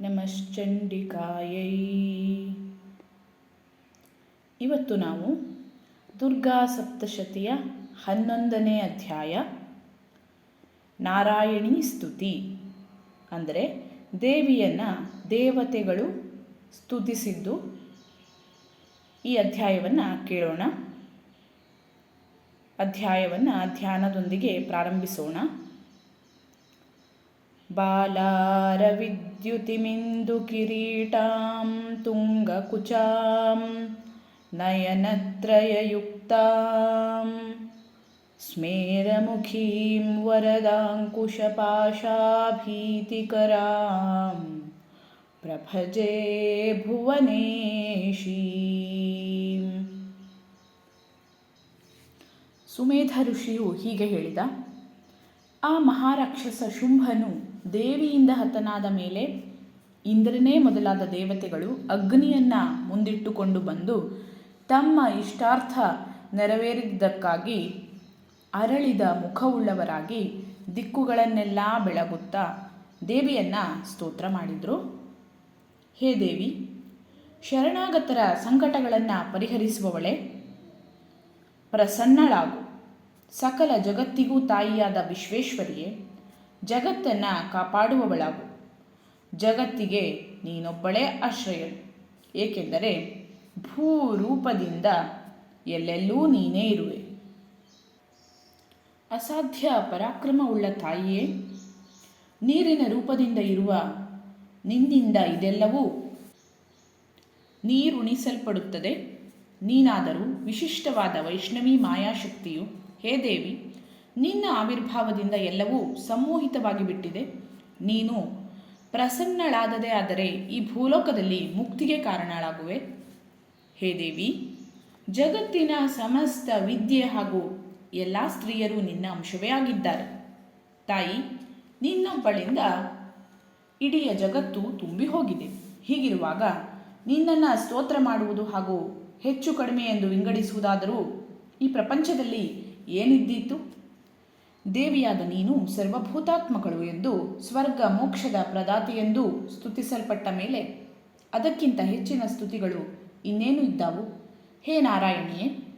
ನಮಶ್ಚಂಡಿಕಾಯೈ. ಇವತ್ತು ನಾವು ದುರ್ಗಾ ಸಪ್ತಶತಿಯ ಹನ್ನೊಂದನೇ ಅಧ್ಯಾಯ ನಾರಾಯಣಿ ಸ್ತುತಿ, ಅಂದರೆ ದೇವಿಯನ್ನು ದೇವತೆಗಳು ಸ್ತುತಿಸಿದ್ದು. ಈ ಅಧ್ಯಾಯವನ್ನು ಕೇಳೋಣ. ಅಧ್ಯಾಯವನ್ನು ಧ್ಯಾನದೊಂದಿಗೆ ಪ್ರಾರಂಭಿಸೋಣ. बालारविद्युतिमिन्दुकिरीटां तुङ्गकुचां नयनत्रययुक्तां स्मेरमुखीं वरदाङ्कुशपाशाभीतिकरां प्रभजे ಭುವನೇಶೀಂ ಸುಮೇಧ ಋಷಿಯು ಹೀಗೆ ಹೇಳಿದ ಆ ಮಹಾರಾಕ್ಷಸ ಶುಂಭನು ದೇವಿಯಿಂದ ಹತನಾದ ಮೇಲೆ ಇಂದ್ರನೇ ಮೊದಲಾದ ದೇವತೆಗಳು ಅಗ್ನಿಯನ್ನು ಮುಂದಿಟ್ಟುಕೊಂಡು ಬಂದು ತಮ್ಮ ಇಷ್ಟಾರ್ಥ ನೆರವೇರಿದ್ದಕ್ಕಾಗಿ ಅರಳಿದ ಮುಖವುಳ್ಳವರಾಗಿ ದಿಕ್ಕುಗಳನ್ನೆಲ್ಲ ಬೆಳಗುತ್ತಾ ದೇವಿಯನ್ನು ಸ್ತೋತ್ರ ಮಾಡಿದರು. ಹೇ ದೇವಿ, ಶರಣಾಗತರ ಸಂಕಟಗಳನ್ನು ಪರಿಹರಿಸುವವಳೆ, ಪ್ರಸನ್ನಳಾಗು. ಸಕಲ ಜಗತ್ತಿಗೂ ತಾಯಿಯಾದ ವಿಶ್ವೇಶ್ವರಿಯೇ ಜಗತ್ತನ್ನು ಕಾಪಾಡುವವಳಾಗು. ಜಗತ್ತಿಗೆ ನೀನೊಬ್ಬಳೇ ಆಶ್ರಯಳು ಏಕೆಂದರೆ ಭೂರೂಪದಿಂದ ಎಲ್ಲೆಲ್ಲೂ ನೀನೇ ಇರುವೆ. ಅಸಾಧ್ಯ ಪರಾಕ್ರಮವುಳ್ಳ ತಾಯಿಯೇ, ನೀರಿನ ರೂಪದಿಂದ ಇರುವ ನಿನ್ನಿಂದ ಇದೆಲ್ಲವೂ ನೀರುಣಿಸಲ್ಪಡುತ್ತದೆ. ನೀನಾದರೂ ವಿಶಿಷ್ಟವಾದ ವೈಷ್ಣವಿ ಮಾಯಾಶಕ್ತಿಯು, ಹೇ ದೇವಿ ನಿನ್ನ ಆವಿರ್ಭಾವದಿಂದ ಎಲ್ಲವೂ ಸಮೂಹಿತವಾಗಿ ಬಿಟ್ಟಿದೆ. ನೀನು ಪ್ರಸನ್ನಳಾದದೇ ಆದರೆ ಈ ಭೂಲೋಕದಲ್ಲಿ ಮುಕ್ತಿಗೆ ಕಾರಣಳಾಗುವೆ. ಹೇ ದೇವಿ, ಜಗತ್ತಿನ ಸಮಸ್ತ ವಿದ್ಯೆ ಹಾಗೂ ಎಲ್ಲ ಸ್ತ್ರೀಯರು ನಿನ್ನ ಅಂಶವೇ ಆಗಿದ್ದಾರೆ. ತಾಯಿ ನಿನ್ನೊಬ್ಬಳಿಂದ ಇಡೀ ಜಗತ್ತು ತುಂಬಿ ಹೋಗಿದೆ. ಹೀಗಿರುವಾಗ ನಿನ್ನನ್ನು ಸ್ತೋತ್ರ ಮಾಡುವುದು ಹಾಗೂ ಹೆಚ್ಚು ಕಡಿಮೆ ಎಂದು ವಿಂಗಡಿಸುವುದಾದರೂ ಈ ಪ್ರಪಂಚದಲ್ಲಿ ಏನಿದ್ದೀತು? ದೇವಿಯಾದ ನೀನು ಸರ್ವಭೂತಾತ್ಮಗಳು ಎಂದು, ಸ್ವರ್ಗ ಮೋಕ್ಷದ ಪ್ರದಾತಿಯೆಂದು ಸ್ತುತಿಸಲ್ಪಟ್ಟ ಮೇಲೆ ಅದಕ್ಕಿಂತ ಹೆಚ್ಚಿನ ಸ್ತುತಿಗಳು ಇನ್ನೇನು ಇದ್ದಾವು? ಹೇ ನಾರಾಯಣಿಯೇ,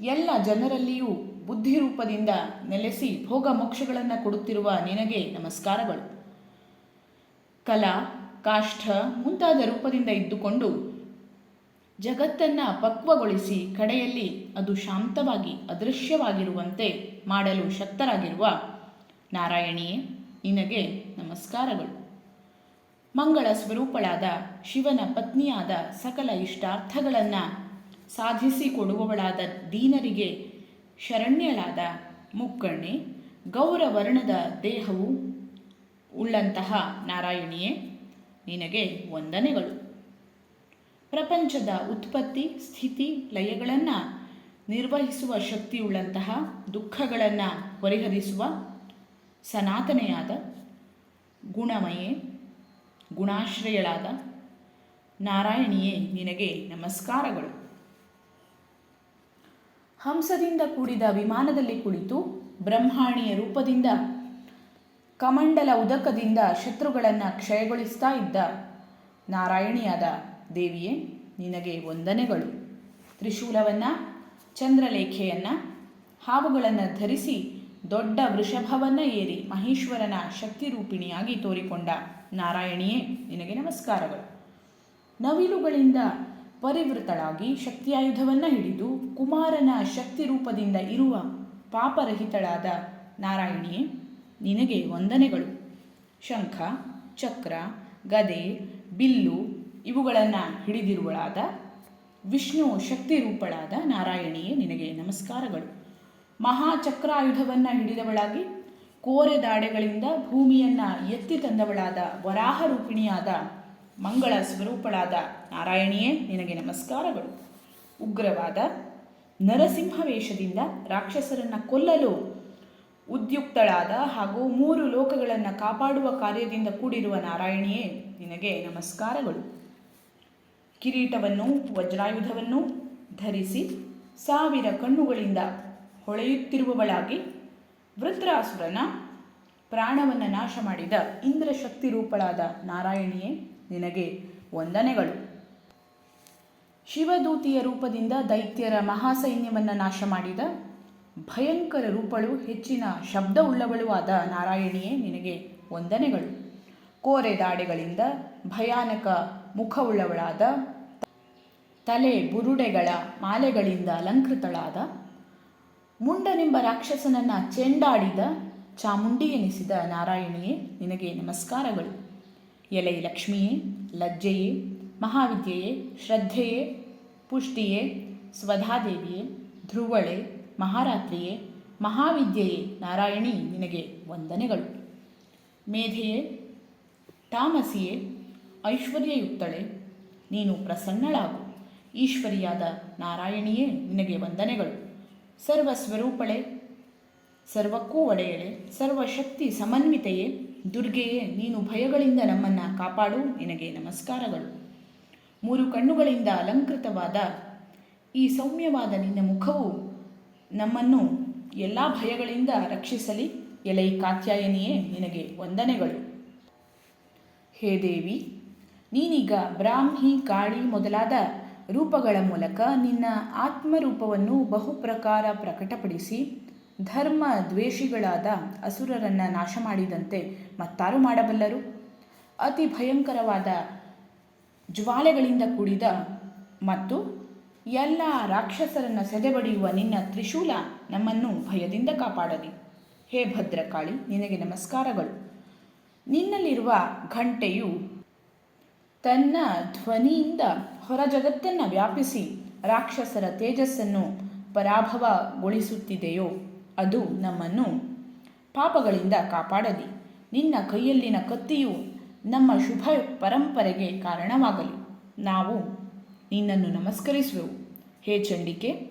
ಎಲ್ಲ ಜನರಲ್ಲಿಯೂ ಬುದ್ಧಿರೂಪದಿಂದ ನೆಲೆಸಿ ಭೋಗ ಮೋಕ್ಷಗಳನ್ನು ಕೊಡುತ್ತಿರುವ ನಿನಗೆ ನಮಸ್ಕಾರಗಳು. ಕಲಾ, ಕಾಷ್ಠ ಮುಂತಾದ ರೂಪದಿಂದ ಇದ್ದುಕೊಂಡು ಜಗತ್ತನ್ನು ಪಕ್ವಗೊಳಿಸಿ ಕಡೆಯಲ್ಲಿ ಅದು ಶಾಂತವಾಗಿ, ಅದೃಶ್ಯವಾಗಿರುವಂತೆ ಮಾಡಲು ಶಕ್ತರಾಗಿರುವ ನಾರಾಯಣಿಯೇ, ನಿನಗೆ ನಮಸ್ಕಾರಗಳು. ಮಂಗಳ ಸ್ವರೂಪಳಾದ ಶಿವನ ಪತ್ನಿಯಾದ ಸಕಲ ಇಷ್ಟಾರ್ಥಗಳನ್ನು ಸಾಧಿಸಿಕೊಡುವವಳಾದ ದೀನರಿಗೆ ಶರಣ್ಯಳಾದ ಮುಕ್ಕಣ್ಣೆ, ಗೌರವರ್ಣದ ದೇಹವು ಉಳ್ಳಂತಹ ನಾರಾಯಣಿಯೇ, ನಿನಗೆ ವಂದನೆಗಳು. ಪ್ರಪಂಚದ ಉತ್ಪತ್ತಿ, ಸ್ಥಿತಿ, ಲಯಗಳನ್ನು ನಿರ್ವಹಿಸುವ ಶಕ್ತಿಯುಳ್ಳಂತಹ ದುಃಖಗಳನ್ನು ಪರಿಹರಿಸುವ ಸನಾತನೆಯಾದ ಗುಣಮಯೇ, ಗುಣಾಶ್ರಯಳಾದ ನಾರಾಯಣಿಯೇ ನಿನಗೆ ನಮಸ್ಕಾರಗಳು. ಹಂಸದಿಂದ ಕೂಡಿದ ವಿಮಾನದಲ್ಲಿ ಕುಳಿತು ಬ್ರಹ್ಮಾಣಿಯ ರೂಪದಿಂದ ಕಮಂಡಲ ಉದಕದಿಂದ ಶತ್ರುಗಳನ್ನು ಕ್ಷಯಗೊಳಿಸ್ತಾ ಇದ್ದ ನಾರಾಯಣಿಯಾದ ದೇವಿಯೇ, ನಿನಗೆ ವಂದನೆಗಳು. ತ್ರಿಶೂಲವನ್ನು ಚಂದ್ರಲೇಖೆಯನ್ನು ಹಾವುಗಳನ್ನು ಧರಿಸಿ ದೊಡ್ಡ ವೃಷಭವನ್ನು ಏರಿ ಮಹೇಶ್ವರನ ಶಕ್ತಿರೂಪಿಣಿಯಾಗಿ ತೋರಿಕೊಂಡ ನಾರಾಯಣಿಯೇ, ನಿನಗೆ ನಮಸ್ಕಾರಗಳು. ನವಿಲುಗಳಿಂದ ಪರಿವೃತಳಾಗಿ ಶಕ್ತಿಯಾಯುಧವನ್ನು ಹಿಡಿದು ಕುಮಾರನ ಶಕ್ತಿ ರೂಪದಿಂದ ಇರುವ ಪಾಪರಹಿತಳಾದ ನಾರಾಯಣಿಯೇ, ನಿನಗೆ ವಂದನೆಗಳು. ಶಂಖ, ಚಕ್ರ, ಗದೆ, ಬಿಲ್ಲು ಇವುಗಳನ್ನು ಹಿಡಿದಿರುವಳಾದ ವಿಷ್ಣು ಶಕ್ತಿ ರೂಪಳಾದ ನಾರಾಯಣಿಯೇ ನಿನಗೆ ನಮಸ್ಕಾರಗಳು. ಮಹಾಚಕ್ರಾಯುಧವನ್ನು ಹಿಡಿದವಳಾಗಿ, ಕೋರೆ ದಾಡೆಗಳಿಂದ ಭೂಮಿಯನ್ನು ಎತ್ತಿ ತಂದವಳಾದ ವರಾಹ ರೂಪಿಣಿಯಾದ ಮಂಗಳ ಸ್ವರೂಪಳಾದ ನಾರಾಯಣಿಯೇ ನಿನಗೆ ನಮಸ್ಕಾರಗಳು. ಉಗ್ರವಾದ ನರಸಿಂಹ ವೇಷದಿಂದ ರಾಕ್ಷಸರನ್ನು ಕೊಲ್ಲಲು ಉದ್ಯುಕ್ತಳಾದ ಹಾಗೂ ಮೂರು ಲೋಕಗಳನ್ನು ಕಾಪಾಡುವ ಕಾರ್ಯದಿಂದ ಕೂಡಿರುವ ನಾರಾಯಣಿಯೇ ನಿನಗೆ ನಮಸ್ಕಾರಗಳು. ಕಿರೀಟವನ್ನು, ವಜ್ರಾಯುಧವನ್ನು ಧರಿಸಿ ಸಾವಿರ ಕಣ್ಣುಗಳಿಂದ ಹೊಳೆಯುತ್ತಿರುವವಳಾಗಿ ವೃತ್ರಾಸುರನ ಪ್ರಾಣವನ್ನು ನಾಶ ಮಾಡಿದ ಇಂದ್ರಶಕ್ತಿ ರೂಪಳಾದ ನಾರಾಯಣಿಯೇ, ನಿನಗೆ ವಂದನೆಗಳು. ಶಿವದೂತಿಯ ರೂಪದಿಂದ ದೈತ್ಯರ ಮಹಾಸೈನ್ಯವನ್ನು ನಾಶ ಮಾಡಿದ ಭಯಂಕರ ರೂಪಳು, ಹೆಚ್ಚಿನ ಶಬ್ದವುಳ್ಳವಳು ಆದ ನಾರಾಯಣಿಯೇ, ನಿನಗೆ ವಂದನೆಗಳು. ಕೋರೆ ದಾಡೆಗಳಿಂದ ಭಯಾನಕ ಮುಖವುಳ್ಳವಳಾದ ತಲೆ ಬುರುಡೆಗಳ ಮಾಲೆಗಳಿಂದ ಅಲಂಕೃತಳಾದ ಮುಂಡನೆಂಬ ರಾಕ್ಷಸನನ್ನ ಚೆಂಡಾಡಿದ ಚಾಮುಂಡಿ ಎನಿಸಿದ ನಾರಾಯಣಿಯೇ, ನಿನಗೆ ನಮಸ್ಕಾರಗಳು. ಎಲೆ ಲಕ್ಷ್ಮಿಯೇ, ಲಜ್ಜೆಯೇ, ಮಹಾವಿದ್ಯೆಯೇ, ಶ್ರದ್ಧೆಯೇ, ಪುಷ್ಟಿಯೇ, ಸ್ವಧಾದೇವಿಯೇ, ಧ್ರುವಳೆ, ಮಹಾರಾತ್ರಿಯೇ, ಮಹಾವಿದ್ಯೆಯೇ, ನಾರಾಯಣಿ, ನಿನಗೆ ವಂದನೆಗಳು. ಮೇಧೆಯೇ, ತಾಮಸಿಯೇ ಐಶ್ವರ್ಯಯುಕ್ತಳೆ, ನೀನು ಪ್ರಸನ್ನಳಾಗು. ಈಶ್ವರಿಯಾದ ನಾರಾಯಣಿಯೇ ನಿನಗೆ ವಂದನೆಗಳು. ಸರ್ವಸ್ವರೂಪಳೆ, ಸರ್ವಕ್ಕೂ ಒಡೆಯಳೆ, ಸರ್ವಶಕ್ತಿ ಸಮನ್ವಿತೆಯೇ, ದುರ್ಗೆಯೇ, ನೀನು ಭಯಗಳಿಂದ ನಮ್ಮನ್ನು ಕಾಪಾಡು, ನಿನಗೆ ನಮಸ್ಕಾರಗಳು. ಮೂರು ಕಣ್ಣುಗಳಿಂದ ಅಲಂಕೃತವಾದ ಈ ಸೌಮ್ಯವಾದ ನಿನ್ನ ಮುಖವು ನಮ್ಮನ್ನು ಎಲ್ಲ ಭಯಗಳಿಂದ ರಕ್ಷಿಸಲಿ, ಎಲೈ ಕಾತ್ಯಾಯನಿಯೇ, ನಿನಗೆ ವಂದನೆಗಳು. ಹೇ ದೇವಿ ನೀನೀಗ ಬ್ರಾಹ್ಮಿ, ಕಾಳಿ ಮೊದಲಾದ ರೂಪಗಳ ಮೂಲಕ ನಿನ್ನ ಆತ್ಮರೂಪವನ್ನು ಬಹುಪ್ರಕಾರ ಪ್ರಕಟಪಡಿಸಿ ಧರ್ಮ ದ್ವೇಷಿಗಳಾದ ಅಸುರರನ್ನು ನಾಶ ಮಾಡಿದಂತೆ ಮತ್ತಾರು ಮಾಡಬಲ್ಲರು? ಅತಿ ಭಯಂಕರವಾದ ಜ್ವಾಲೆಗಳಿಂದ ಕೂಡಿದ ಮತ್ತು ಎಲ್ಲ ರಾಕ್ಷಸರನ್ನು ಸೆದೆಬಡಿಯುವ ನಿನ್ನ ತ್ರಿಶೂಲ ನಮ್ಮನ್ನು ಭಯದಿಂದ ಕಾಪಾಡಲಿ. ಹೇ ಭದ್ರಕಾಳಿ, ನಿನಗೆ ನಮಸ್ಕಾರಗಳು. ನಿನ್ನಲ್ಲಿರುವ ಘಂಟೆಯು ತನ್ನ ಧ್ವನಿಯಿಂದ ಹೊರ ಜಗತ್ತನ್ನು ವ್ಯಾಪಿಸಿ ರಾಕ್ಷಸರ ತೇಜಸ್ಸನ್ನು ಪರಾಭವಗೊಳಿಸುತ್ತಿದೆಯೋ, ಅದು ನಮ್ಮನ್ನು ಪಾಪಗಳಿಂದ ಕಾಪಾಡಲಿ. ನಿನ್ನ ಕೈಯಲ್ಲಿನ ಕತ್ತಿಯು ನಮ್ಮ ಶುಭ ಪರಂಪರೆಗೆ ಕಾರಣವಾಗಲಿ. ನಾವು ನಿನ್ನನ್ನು ನಮಸ್ಕರಿಸುವೆವು. ಹೇ ಚಂಡಿಕೆ,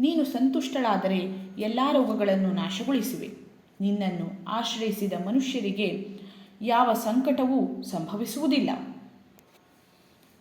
ನೀನು ಸಂತುಷ್ಟಳಾದರೆ ಎಲ್ಲ ರೋಗಗಳನ್ನು ನಾಶಗೊಳಿಸುವೆ. ನಿನ್ನನ್ನು ಆಶ್ರಯಿಸಿದ ಮನುಷ್ಯರಿಗೆ ಯಾವ ಸಂಕಟವೂ ಸಂಭವಿಸುವುದಿಲ್ಲ.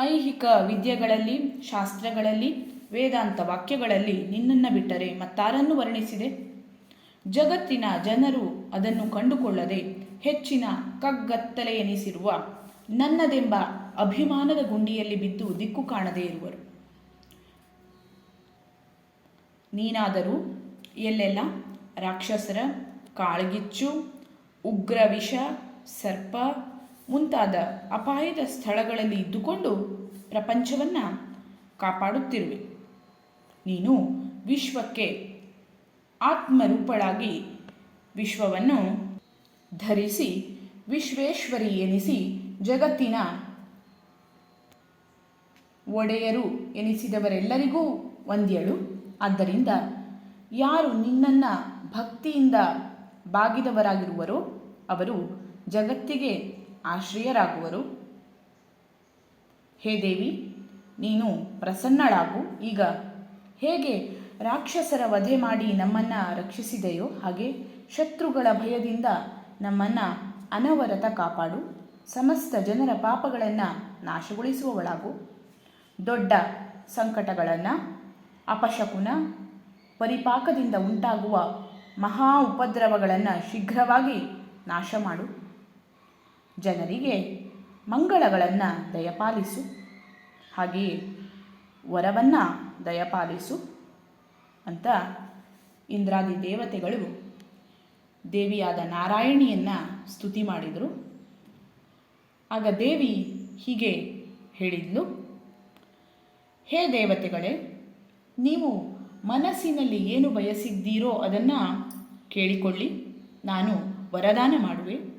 ಐಹಿಕ ವಿದ್ಯೆಗಳಲ್ಲಿ, ಶಾಸ್ತ್ರಗಳಲ್ಲಿ, ವೇದಾಂತ ವಾಕ್ಯಗಳಲ್ಲಿ ನಿನ್ನನ್ನು ಬಿಟ್ಟರೆ ಮತ್ತಾರನ್ನು ವರ್ಣಿಸಿದೆ? ಜಗತ್ತಿನ ಜನರು ಅದನ್ನು ಕಂಡುಕೊಳ್ಳದೆ ಹೆಚ್ಚಿನ ಕಗ್ಗತ್ತಲೆಯೆನಿಸಿರುವ ನನ್ನದೆಂಬ ಅಭಿಮಾನದ ಗುಂಡಿಯಲ್ಲಿ ಬಿದ್ದು ದಿಕ್ಕು ಕಾಣದೇ ಇರುವರು. ನೀನಾದರೂ ಎಲ್ಲೆಲ್ಲ? ರಾಕ್ಷಸರ, ಕಾಳ್ಗಿಚ್ಚು ಉಗ್ರ ವಿಷ ಸರ್ಪ ಮುಂತಾದ ಅಪಾಯದ ಸ್ಥಳಗಳಲ್ಲಿ ಇದ್ದುಕೊಂಡು ಪ್ರಪಂಚವನ್ನು ಕಾಪಾಡುತ್ತಿರುವೆ. ನೀನು ವಿಶ್ವಕ್ಕೆ ಆತ್ಮರೂಪಳಾಗಿ ವಿಶ್ವವನ್ನು ಧರಿಸಿ, ವಿಶ್ವೇಶ್ವರಿ ಎನಿಸಿ, ಜಗತ್ತಿನ ಒಡೆಯರು ಎನಿಸಿದವರೆಲ್ಲರಿಗೂ ಒಂದ್ಯಳು. ಆದ್ದರಿಂದ ಯಾರು ನಿನ್ನನ್ನು ಭಕ್ತಿಯಿಂದ ಬಾಗಿದವರಾಗಿರುವರೋ ಅವರು ಜಗತ್ತಿಗೆ ಆಶ್ರಯರಾಗುವರು. ಹೇ ದೇವಿ, ನೀನು ಪ್ರಸನ್ನಳಾಗು. ಈಗ ಹೇಗೆ ರಾಕ್ಷಸರ ವಧೆ ಮಾಡಿ ನಮ್ಮನ್ನು ರಕ್ಷಿಸಿದೆಯೋ ಹಾಗೆ ಶತ್ರುಗಳ ಭಯದಿಂದ ನಮ್ಮನ್ನು ಅನವರತ ಕಾಪಾಡು. ಸಮಸ್ತ ಜನರ ಪಾಪಗಳನ್ನು ನಾಶಗೊಳಿಸುವವಳಾಗು. ದೊಡ್ಡ ಸಂಕಟಗಳನ್ನು, ಅಪಶಕುನ ಪರಿಪಾಕದಿಂದ ಉಂಟಾಗುವ ಮಹಾ ಉಪದ್ರವಗಳನ್ನು ಶೀಘ್ರವಾಗಿ ನಾಶ ಮಾಡು ಜನರಿಗೆ ಮಂಗಳಗಳನ್ನು ದಯಪಾಲಿಸು. ಹಾಗೆಯೇ ವರವನ್ನು ದಯಪಾಲಿಸು ಅಂತ ಇಂದ್ರಾದಿ ದೇವತೆಗಳು ದೇವಿಯಾದ ನಾರಾಯಣಿಯನ್ನು ಸ್ತುತಿ ಮಾಡಿದರು. ಆಗ ದೇವಿ ಹೀಗೆ ಹೇಳಿದ್ಲು, ಹೇ ದೇವತೆಗಳೇ, ನೀವು ಮನಸ್ಸಿನಲ್ಲಿ ಏನು ಬಯಸಿದ್ದೀರೋ ಅದನ್ನು ಕೇಳಿಕೊಳ್ಳಿ. ನಾನು ವರದಾನ ಮಾಡುವೆ.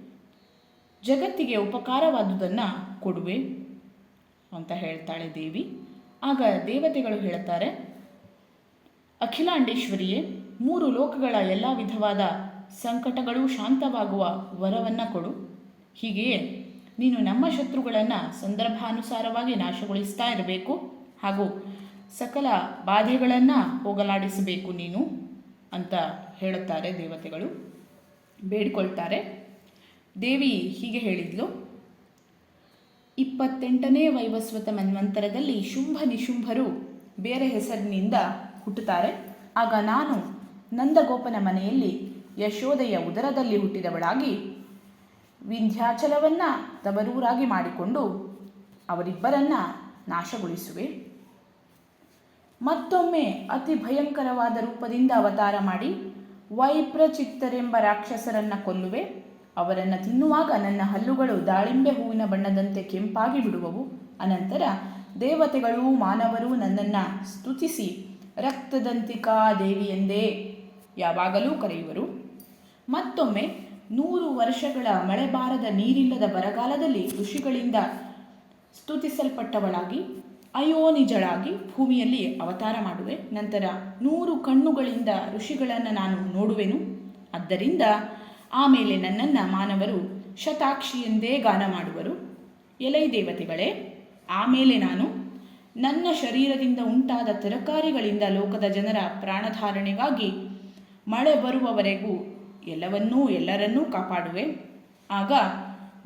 ಜಗತ್ತಿಗೆ ಉಪಕಾರವಾದುದನ್ನು ಕೊಡುವೆ ಅಂತ ಹೇಳ್ತಾಳೆ ದೇವಿ. ಆಗ ದೇವತೆಗಳು ಹೇಳ್ತಾರೆ ಅಖಿಲಾಂಡೇಶ್ವರಿಯೇ, ಮೂರು ಲೋಕಗಳ ಎಲ್ಲ ವಿಧವಾದ ಸಂಕಟಗಳು ಶಾಂತವಾಗುವ ವರವನ್ನು ಕೊಡು. ಹೀಗೆಯೇ ನೀನು ನಮ್ಮ ಶತ್ರುಗಳನ್ನು ಸಂದರ್ಭಾನುಸಾರವಾಗಿ ನಾಶಗೊಳಿಸ್ತಾ ಇರಬೇಕು ಹಾಗೂ ಸಕಲ ಬಾಧೆಗಳನ್ನು ಹೋಗಲಾಡಿಸಬೇಕು ನೀನು ಅಂತ ಹೇಳುತ್ತಾರೆ ದೇವತೆಗಳು. ಬೇಡಿಕೊಳ್ತಾರೆ. ದೇವಿ ಹೀಗೆ ಹೇಳಿದ್ಲು. ಇಪ್ಪತ್ತೆಂಟನೇ ವೈವಸ್ವತ ಮನ್ವಂತರದಲ್ಲಿ ಶುಂಭ ನಿಶುಂಭರು ಬೇರೆ ಹೆಸರಿನಿಂದ ಹುಟ್ಟುತ್ತಾರೆ. ಆಗ ನಾನು ನಂದಗೋಪನ ಮನೆಯಲ್ಲಿ ಯಶೋದೆಯ ಉದರದಲ್ಲಿ ಹುಟ್ಟಿದವಳಾಗಿ ವಿಂಧ್ಯಾಚಲವನ್ನು ತವರೂರಾಗಿ ಮಾಡಿಕೊಂಡು ಅವರಿಬ್ಬರನ್ನ ನಾಶಗೊಳಿಸುವೆ. ಮತ್ತೊಮ್ಮೆ ಅತಿ ಭಯಂಕರವಾದ ರೂಪದಿಂದ ಅವತಾರ ಮಾಡಿ ವೈಪ್ರಚಿತ್ತರೆಂಬ ರಾಕ್ಷಸರನ್ನ ಕೊಲ್ಲುವೆ. ಅವರನ್ನು ತಿನ್ನುವಾಗ ನನ್ನ ಹಲ್ಲುಗಳು ದಾಳಿಂಬೆ ಹೂವಿನ ಬಣ್ಣದಂತೆ ಕೆಂಪಾಗಿ ಬಿಡುವವು. ಅನಂತರ ದೇವತೆಗಳು ಮಾನವರು ನನ್ನನ್ನು ಸ್ತುತಿಸಿ, ರಕ್ತದಂತಿಕಾ ದೇವಿ ಎಂದೇ ಯಾವಾಗಲೂ ಕರೆಯುವರು. ಮತ್ತೊಮ್ಮೆ, ನೂರು ವರ್ಷಗಳ ಮಳೆ ಬಾರದ ನೀರಿಲ್ಲದ ಬರಗಾಲದಲ್ಲಿ ಋಷಿಗಳಿಂದ ಸ್ತುತಿಸಲ್ಪಟ್ಟವಳಾಗಿ, ಅಯೋನಿಜಳಾಗಿ ಭೂಮಿಯಲ್ಲಿ ಅವತಾರ ಮಾಡುವೆ. ನಂತರ ನೂರು ಕಣ್ಣುಗಳಿಂದ ಋಷಿಗಳನ್ನು ನಾನು ನೋಡುವೆನು. ಆದ್ದರಿಂದ ಆಮೇಲೆ ನನ್ನನ್ನು ಮಾನವರು ಶತಾಕ್ಷಿ ಎಂದೇ ಗಾನ ಮಾಡುವರು. ಎಲೈ ದೇವತೆಗಳೇ, ಆಮೇಲೆ ನಾನು ನನ್ನ ಶರೀರದಿಂದ ಉಂಟಾದ ತರಕಾರಿಗಳಿಂದ ಲೋಕದ ಜನರ ಪ್ರಾಣಧಾರಣೆಗಾಗಿ ಮಳೆ ಬರುವವರೆಗೂ ಎಲ್ಲವನ್ನೂ ಎಲ್ಲರನ್ನೂ ಕಾಪಾಡುವೆ. ಆಗ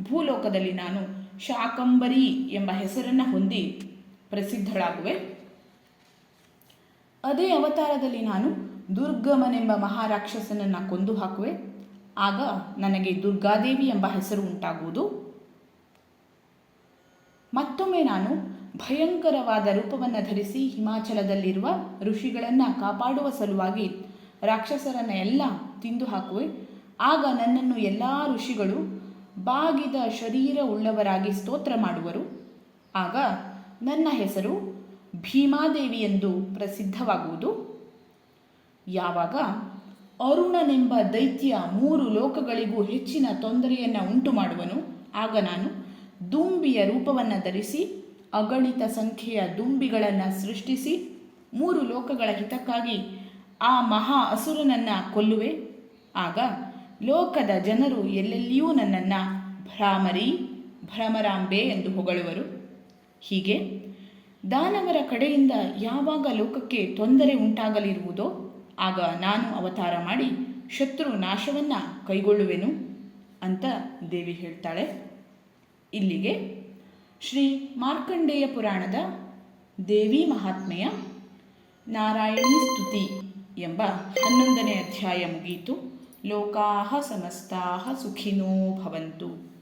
ಭೂಲೋಕದಲ್ಲಿ ನಾನು ಶಾಕಂಬರಿ ಎಂಬ ಹೆಸರನ್ನು ಹೊಂದಿ ಪ್ರಸಿದ್ಧಳಾಗುವೆ. ಅದೇ ಅವತಾರದಲ್ಲಿ ನಾನು ದುರ್ಗಮನೆಂಬ ಮಹಾರಾಕ್ಷಸನನ್ನು ಕೊಂದು ಹಾಕುವೆ. ಆಗ ನನಗೆ ದುರ್ಗಾದೇವಿ ಎಂಬ ಹೆಸರು ಉಂಟಾಗುವುದು. ಮತ್ತೊಮ್ಮೆ ನಾನು ಭಯಂಕರವಾದ ರೂಪವನ್ನು ಧರಿಸಿ ಹಿಮಾಚಲದಲ್ಲಿರುವ ಋಷಿಗಳನ್ನು ಕಾಪಾಡುವ ಸಲುವಾಗಿ ರಾಕ್ಷಸರನ್ನ ಎಲ್ಲ ತಿಂದು ಹಾಕುವೆ. ಆಗ ನನ್ನನ್ನು ಎಲ್ಲ ಋಷಿಗಳು ಬಾಗಿದ ಶರೀರ ಉಳ್ಳವರಾಗಿ ಸ್ತೋತ್ರ ಮಾಡುವರು. ಆಗ ನನ್ನ ಹೆಸರು ಭೀಮಾದೇವಿ ಎಂದು ಪ್ರಸಿದ್ಧವಾಗುವುದು. ಯಾವಾಗ ಅರುಣನೆಂಬ ದೈತ್ಯ ಮೂರು ಲೋಕಗಳಿಗೂ ಹೆಚ್ಚಿನ ತೊಂದರೆಯನ್ನು ಉಂಟು ಮಾಡುವನು ಆಗ ನಾನು ದುಂಬಿಯ ರೂಪವನ್ನು ಧರಿಸಿ, ಅಗಣಿತ ಸಂಖ್ಯೆಯ ದುಂಬಿಗಳನ್ನು ಸೃಷ್ಟಿಸಿ, ಮೂರು ಲೋಕಗಳ ಹಿತಕ್ಕಾಗಿ ಆ ಮಹಾ ಅಸುರನನ್ನು ಕೊಲ್ಲುವೆ. ಆಗ ಲೋಕದ ಜನರು ಎಲ್ಲೆಲ್ಲಿಯೂ ನನ್ನನ್ನು ಭ್ರಾಮರಿ, ಭ್ರಮರಾಂಬೆ ಎಂದು ಹೊಗಳುವರು. ಹೀಗೆ ದಾನವರ ಕಡೆಯಿಂದ ಯಾವಾಗ ಲೋಕಕ್ಕೆ ತೊಂದರೆ ಉಂಟಾಗಲಿರುವುದೋ ಆಗ ನಾನು ಅವತಾರ ಮಾಡಿ ಶತ್ರು ನಾಶವನ್ನು ಕೈಗೊಳ್ಳುವೆನು ಅಂತ ದೇವಿ ಹೇಳ್ತಾಳೆ. ಇಲ್ಲಿಗೆ ಶ್ರೀ ಮಾರ್ಕಂಡೇಯ ಪುರಾಣದ ದೇವಿ ಮಹಾತ್ಮೆಯ ನಾರಾಯಣೀ ಸ್ತುತಿ ಎಂಬ ಹನ್ನೊಂದನೇ ಅಧ್ಯಾಯ ಮುಗಿಯಿತು ಲೋಕಾಹ ಸಮಸ್ತಾಹ ಸುಖಿನೋ ಭವಂತು.